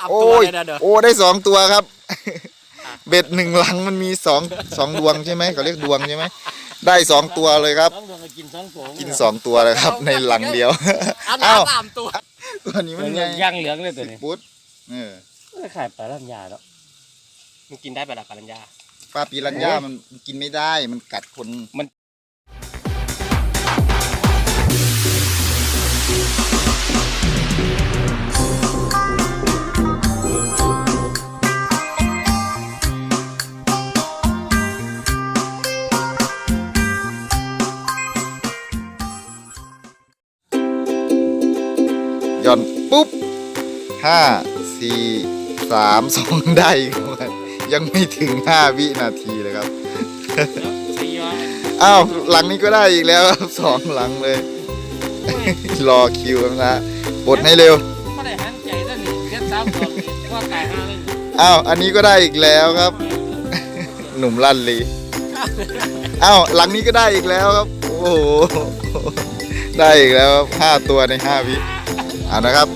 อัพโอ้ตัวยเลยนะเด้อ โอ้ได้สองตัวครับ เบ็ดหนึ่งหลังมันมีสองสองดวงใช่ไหมเขาเรียกดวงใช่ไหมได้สองตัวเลยครับสองดวงก็กินสองโถงกินสองตัวเลยครับ ในหลังเดียว อันอ้าว สามตัวตัวนี้มันไงย่างเหลืองเลยตัวนี้ปุ๊ดเออไม่ขายปลาลำยาแล้วมันกินได้ปะล่ะปลาลัญญา ปลาปีรัญญามันกินไม่ได้มันกัดคน ปุ๊บห้าสี่สามสองได้อีกแล้วยังไม่ถึงห้าวินาทีเลยครับสี่ร้อยอ้าว หลังนี้ก็ได้อีกแล้วครับสองหลังเลย รอคิวกันนะปลดให้เร็วไม่ได้หันใจนั่นนี่เลี้ยงสามตัวว่าตายห้าเลยอ้าวอันนี้ก็ได้อีกแล้วครับ หนุ่มลั่นลีอ้าวหลังนี้ก็ได้อีกแล้วครับ โอ้โห ได้อีกแล้วครับห้าตัวในห้าวิ เอานะครับ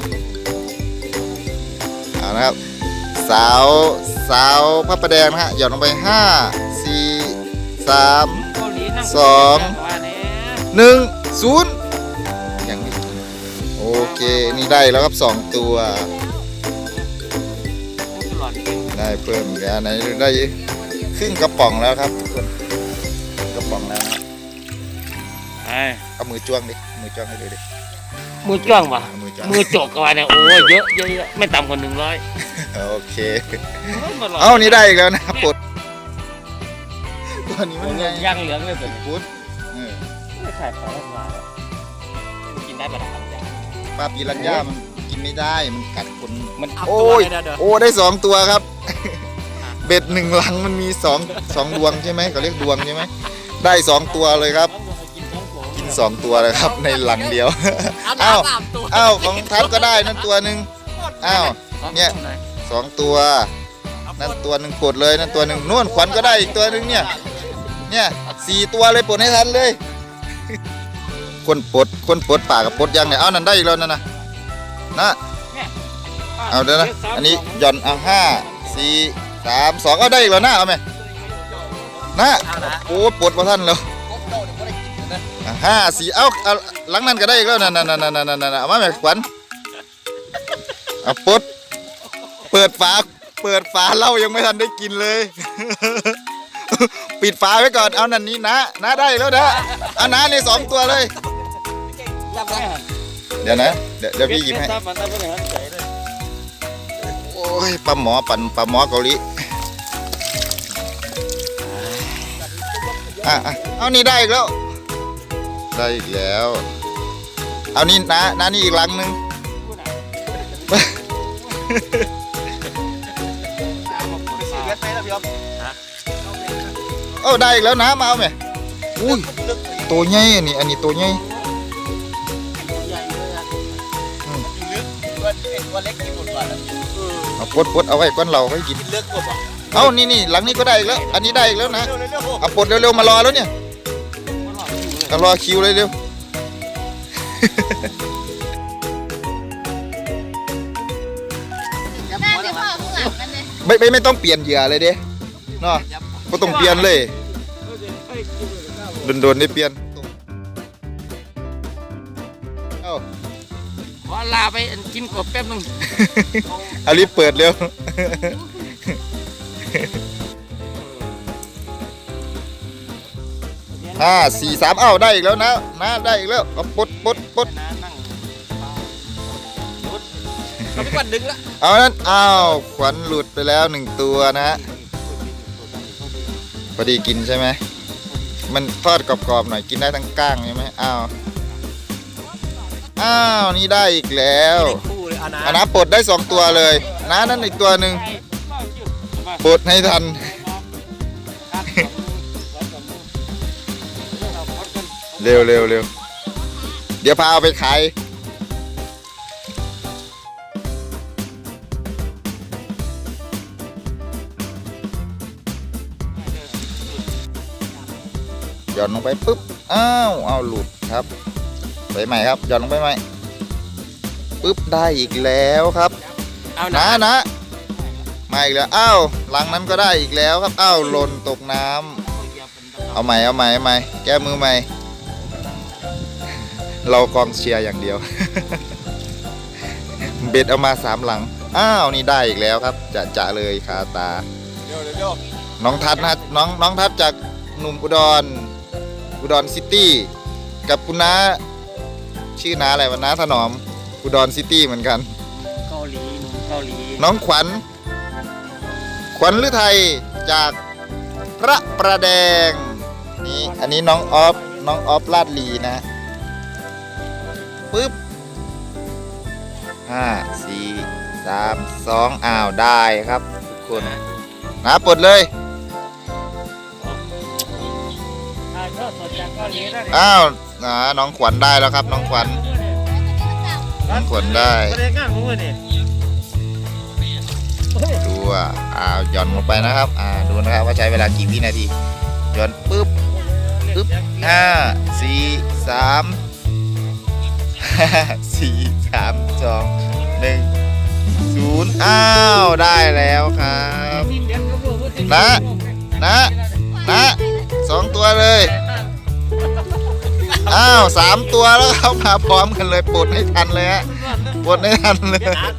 เอานะครับสาวสาวพระประแดงนะฮะหย่อนลงไปห้าสี่สามเกาหลีนั่งสองว่าเนี่ยหนึ่งศูนย์ยังไม่ถึงโอเคนี่ได้แล้วครับสองตัวหลอดกินได้เพิ่มอีกแล้วไหนได้ครึ่งกระป๋องแล้วครับทุกคนครึ่งกระป๋องแล้วนะไอ้เอามือจ้วงดิมือจ้วงให้ดูดิ มือจ้วงป่ะเอามือจ้วง มือจกกันว่าเนี่ยโอ้ยเยอะเยอะเยอะไม่ต่ำกว่าหนึ่งร้อยโอเค เอ้านี่ได้อีกแล้วนะปลดตัวนี้มันไงย่างเหลืองเลยตัวนี้ปุ๊ดเออไม่ขายปลาลำยาแล้วมันกินได้ปะล่ะปลาลัญญาปลาปีรัญญามันกินไม่ได้มันกัดคนมันอัพโอ้ตัวยเลยนะเด้อโอ้ได้สองตัวครับ เบ็ดหนึ่งหลังมันมีสองสองดวงใช่ไหมเขาเรียกดวงใช่ไหมได้สองตัวเลยครับ สองดวงก็กินสองโถงกินสองตัวเลยครับในหลังเดียวอันอ้าวสามตัวอ้าวของทัพก็ได้นั่นตัวหนึ่งอ้าวเนี่ยสองตัว นั่นตัวหนึ่งปลดเลยนั่นตัวหนึ่งนู่นขวัญก็ได้อีกตัวหนึ่งเนี่ยเนี่ยสี่ตัวเลยปลดให้ทันเลย คนปลดคนปลดป่ากับปลดยังเนี่ยเอานั่นได้อีกแล้วนั่นนะนะเอาเดี๋ยวนะอันนี้หย่อนเอาห้าสี่สามสองเอาได้อีกแล้วนะเอาไหมนะเอานะโอ้ปลดมาท่านแล้วอะ ห้าสี่เอ้าเอาหลังนั้นก็ได้อีกแล้วนั่นนั่นนั่นนั่นนั่นนั่นเอามาไหมขวัญเอาปดเปิดฝาเปิดฝาเหล้ายังไม่ทันได้กินเลย ปิดฝาไว้ก่อนเอานั่นนี้นะนะได้แล้วนะเอานะนี่สองตัวเลยยับนะเดี๋ยวนะเดี๋ยวเดี๋ยวพี่หยิบให้ตามมันตามมันหันใจเลยโอ้ยปลาหมอปันปลาหมอเกาหลีอะอะเอานี่ได้อีกแล้ว ได้อีกแล้ว เอานี่นะนะนี่อีกหลังหนึงเอ้าได้อีกแล้วนะมาเอาไหมอุ้ยตัวใหญ่อันนี้อันนี้ตัวใหญ่ตัวเล็กกินหมดก่อนแล้วเอาปลดปลดเอาไว้ก้อนเราไว้กินเลือกกบอะเอานี่นี่หลังนี้ก็ได้อีกแล้ว อันนี้ได้อีกแล้วนะเอาปลดเร็วๆมารอแล้วเนี่ยเอารอคิวเลยเร็วแม่จะพ่อข้างหลังกันเลยไม่ไม่ไม่ต้องเปลี่ยนเหยื่อเลยเด้เนาะก็ต้องเปลี่ยนเลยโดนๆได้เปลี่ยนเอ้าขอลาไปกินกบแป๊บนึงเอารีบเปิดเร็ว ห้าสี่สามเอ้าได้อีกแล้วนะนะได้อีกแล้วเอาปลดปลดปลดเขาไม่กวนดึงละเอานั้นอ้าวขวัญหลุดไปแล้วหนึ่งตัวนะฮะพอดีกินใช่ไหมมันทอดกรอบๆหน่อยกินได้ทั้งก้างใช่ไหมอ้าวอ้าวนี่ได้อีกแล้วคู่เลยเอานะอันนะปลดได้สองตัวเลยนะนั่นอีกตัวหนึ่งปลดให้ทัน เร็วเร็วเร็วเดี๋ยวพาเอาไปขายหย่อนลงไปปุ๊บอ้าวเอาหลุดครับไปใหม่ครับหย่อนลงไปใหม่ปุ๊บได้อีกแล้วครับเอานะนะนะมาอีกแล้วอ้าวหลังนั้นก็ได้อีกแล้วครับอ้าวหล่นตกน้ำเอาใหม่เอาใหม่เอาใหม่แก้มือใหม่ เรากองเชียร์อย่างเดียว เบ็ดเอามาสามหลัง อ้าวนี่ได้อีกแล้วครับ จะจะเลยคาตา เดี๋ยวเดี๋ยวเดี๋ยวน้องทัศน์นะน้องน้องทัศน์จากหนุ่มอุดร อุดรซิตี้กับคุณน้าชื่อน้าอะไรวะน้าถนอม อุดรซิตี้เหมือนกัน เกาหลีหนุ่มเกาหลีน้องขวัญ ขวัญฤทัยจากพระประแดงนี่อันนี้น้องออฟน้องออฟลาดลีนะ ปึ๊บห้าสี่สามสองอ้าวได้ครับ ทุกคนนะปลดเลยถ่ายทอดสดจากเกาหลีแล้วเนี่ยอ้าวนะน้องขวัญได้แล้วครับ น้องขวัญ น้องขวัญได้ ประเด็นงานของมึงนี่ดูอะอ้าวหย่อนลงไปนะครับ อ่าดูนะครับว่าใช้เวลากี่วินาทีหย่อนปึ๊บ ปึ๊บห้าสี่สามห้าสี่สาม สองหนึ่งศูนย์อ้าว ได้แล้วครับนะนะนะสองตัวเลย อ้าวสามตัวแล้วครับมาพร้อมกันเลยปลดให้ทันเลยฮะปลดให้ทันเลยนะ